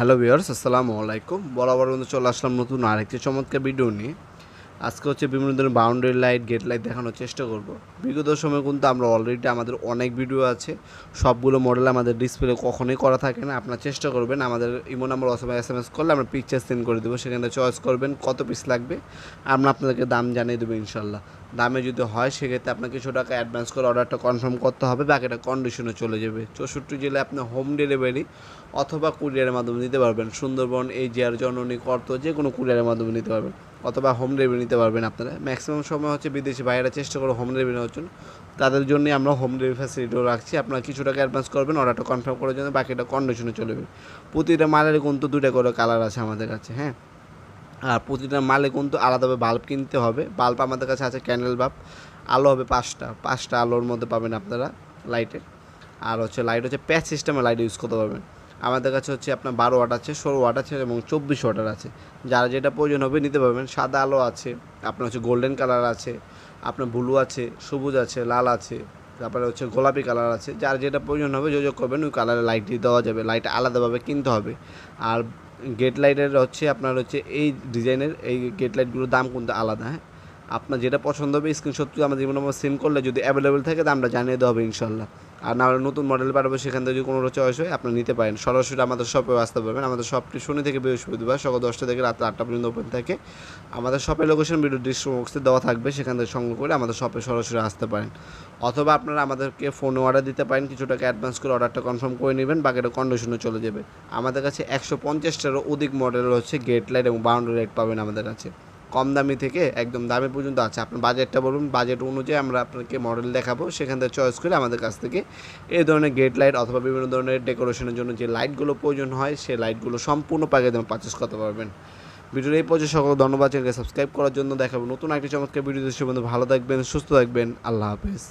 Hello viewers আসসালামু আলাইকুম। বরাবর কিন্তু চলে আসলাম নতুন আরেকটি চমৎকার ভিডিও নিয়ে। আজকে হচ্ছে বিভিন্ন ধরনের বাউন্ডারি লাইট গেট লাইট দেখানোর চেষ্টা করব। বিগত সময় কিন্তু আমরা অলরেডি আমাদের অনেক ভিডিও আছে, সবগুলো মডেল আমাদের ডিসপ্লে কখনোই করা থাকে না। আপনার চেষ্টা করবেন আমাদের ইমো নাম্বার অথবা এস এম এস করলে আমরা পিকচার সেন্ড করে দেবো। সেখানে চয়েস করবেন কত পিস লাগবে। আমরা আপনাদেরকে দাম জানিয়ে দেবো ইনশাল্লাহ দামে যদি হয়, সেক্ষেত্রে আপনাকে কিছু টাকা অ্যাডভান্স করে অর্ডারটা কনফার্ম করতে হবে। বাকিটা কন্ডিশনে চলে যাবে। চৌষট্টি জেলায় আপনি হোম ডেলিভারি অথবা কুরিয়ারের মাধ্যমে নিতে পারবেন। সুন্দরবন, এই জিয়ার জননী, কর্ত যে কোনো কুরিয়ারের মাধ্যমে নিতে পারবেন। অথবা হোম ডেলিভারি নিতে পারবেন আপনারা। ম্যাক্সিমাম সময় হচ্ছে বিদেশি বাইরে চেষ্টা করে হোম ডেলিভারি নেওয়ার জন্য। তাদের জন্যই আমরা হোম ডেলিভারি ফ্যাসিলিটিও রাখছি। আপনারা কিছু টাকা অ্যাডভান্স করবেন অর্ডারটা কনফার্ম করার জন্য বাকিটা কন্ডিশনে চলে যাবে। প্রতিটা মালের কিন্তু দুটা করে কালার আছে আমাদের কাছে হ্যাঁ? আর প্রতিটা মালে কিন্তু আলাদাভাবে বাল্ব কিনতে হবে। বাল্ব আমাদের কাছে আছে ক্যান্ডেল বাল্ব আলো হবে পাঁচটা। পাঁচটা আলোর মধ্যে পাবেন আপনারা লাইটের আর হচ্ছে লাইট হচ্ছে প্যাচ সিস্টেমে লাইট ইউজ করতে পারবেন। আমাদের কাছে হচ্ছে আপনার বারো ওয়াট আছে, ষোলো ওয়াট আছে এবং চব্বিশ ওয়াটার আছে। যারা যেটা প্রয়োজন হবে নিতে পারবেন। সাদা আলো আছে, আপনার হচ্ছে গোল্ডেন কালার আছে, আপনার ব্লু আছে, সবুজ আছে, লাল আছে, তারপরে হচ্ছে গোলাপি কালার আছে। যার যেটা প্রয়োজন হবে যোগাযোগ করবেন, ওই কালারের লাইটটি দেওয়া যাবে। লাইট আলাদাভাবে কিনতে হবে। আর গেট লাইটের হচ্ছে আপনার হচ্ছে এই ডিজাইনের এই গেট লাইটগুলোর দাম কিন্তু আলাদা হ্যাঁ? আপনার যেটা পছন্দ হবে স্ক্রিনশট আমাদের জীবন নম্বর সেন্ড করলে যদি অ্যাভেলেবেল থাকে, দামটা জানিয়ে দেওয়া হবে ইনশাল্লাহ আর না হলে নতুন মডেল পাঠাবো সেখান থেকে যদি কোনো চয়েস হয় আপনি নিতে পারেন। সরাসরি আমাদের শপে আসতে পারবেন। আমাদের শপটি শনি থেকে বৃহস্পতিবার, সকাল দশটা থেকে রাত আটটা পর্যন্ত ওপেন থাকে। আমাদের শপের লোকেশন ভিডিও ডিসক্রিপশন বক্সে দেওয়া থাকবে, সেখান থেকে সংগ্রহ করে আমাদের শপে সরাসরি আসতে পারেন। অথবা আপনারা আমাদেরকে ফোনে অর্ডার দিতে পারেন, কিছু টাকা অ্যাডভান্স করে অর্ডারটা কনফার্ম করে নেবেন, বাকিটা কন্ডিশনে চলে যাবে। আমাদের কাছে একশো পঞ্চাশটারও অধিক মডেল হচ্ছে গেট লাইট এবং বাউন্ডারি লাইট পাবেন আমাদের কাছে। কম দামি থেকে একদম দামি পর্যন্ত আছে। আপনার বাজেটটা বলুন বাজেট অনুযায়ী আমরা আপনাকে মডেল দেখাবো। সেখান থেকে চয়েস করে আমাদের কাছ থেকে এই ধরনের গেট লাইট অথবা বিভিন্ন ধরনের ডেকোরেশনের জন্য যে লাইটগুলো প্রয়োজন হয়, সেই লাইটগুলো সম্পূর্ণ প্যাকেজ দামে পারচেস করতে পারবেন। ভিডিওর এই পর্যায়ে সকল ধন্যবাদ। চ্যানেলকে সাবস্ক্রাইব করার জন্য দেখাবো নতুন একটি চমৎকার ভিডিও দৃশ্য বন্ধু ভালো থাকবেন, সুস্থ থাকবেন। আল্লাহ হাফেজ।